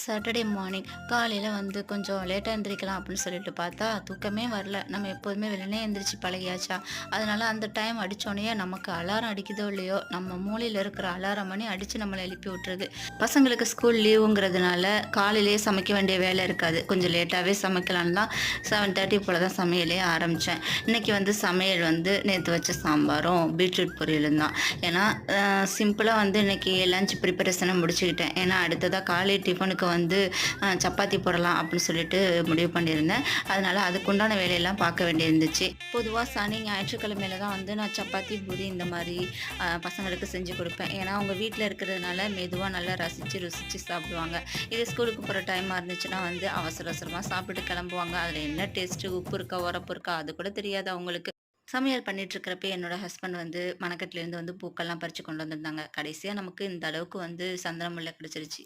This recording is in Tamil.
சாட்டர்டே மார்னிங் காலையில் வந்து கொஞ்சம் லேட்டாக எந்திரிக்கலாம் அப்படின்னு சொல்லிட்டு பார்த்தா தூக்கமே வரல. நம்ம எப்போதுமே வெள்ளனே எந்திரிச்சு பழகியாச்சா? அதனால் அந்த டைம் அடித்தோடனே நமக்கு அலாரம் அடிக்குதோ இல்லையோ நம்ம மூலையில் இருக்கிற அலாரம் மணி அடித்து நம்மளை எழுப்பி விட்டுருது. பசங்களுக்கு ஸ்கூல் லீவுங்கிறதுனால காலையிலேயே சமைக்க வேண்டிய வேலை இருக்காது. கொஞ்சம் லேட்டாகவே சமைக்கலான்னு தான் செவன் தேர்ட்டி போல் தான் சமையலே ஆரம்பித்தேன் இன்றைக்கி வந்து சமையல் வந்து நேற்று வச்ச சாம்பாரும் பீட்ரூட் பொரியலும் தான். ஏன்னா சிம்பிளாக வந்து இன்றைக்கி லஞ்ச் ப்ரிப்பரேஷனை முடிச்சுக்கிட்டேன். ஏன்னா அடுத்ததாக காலை டிஃபனுக்கு வந்து சப்பாத்தி போடலாம் அப்படின்னு சொல்லிட்டு முடிவு பண்ணியிருந்தேன். அதனால் அதுக்குண்டான வேலையெல்லாம் பார்க்க வேண்டியிருந்துச்சு. பொதுவாக சனி ஞாயிற்றுக்கிழமையில தான் வந்து நான் சப்பாத்தி பூரி இந்த மாதிரி பசங்களுக்கு செஞ்சு கொடுப்பேன். ஏன்னா அவங்க வீட்டில் இருக்கிறதுனால மெதுவாக நல்லா ரசித்து ருசித்து சாப்பிடுவாங்க. இது ஸ்கூலுக்கு போகிற டைமாக இருந்துச்சுன்னா வந்து அவசர அவசரமாக சாப்பிட்டு கிளம்புவாங்க. அதில் என்ன டேஸ்ட்டு உப்பு இருக்கா உரப்பு இருக்கா அது கூட தெரியாது அவங்களுக்கு. சமையல் பண்ணிட்டு என்னோடய என்னோட ஹஸ்பண்ட் வந்து மணக்கட்டிலேருந்து வந்து பூக்கள்லாம் பறித்து கொண்டு வந்திருந்தாங்க. கடைசியாக நமக்கு இந்த அளவுக்கு வந்து சந்திரமுல்லை கிடச்சிருச்சு.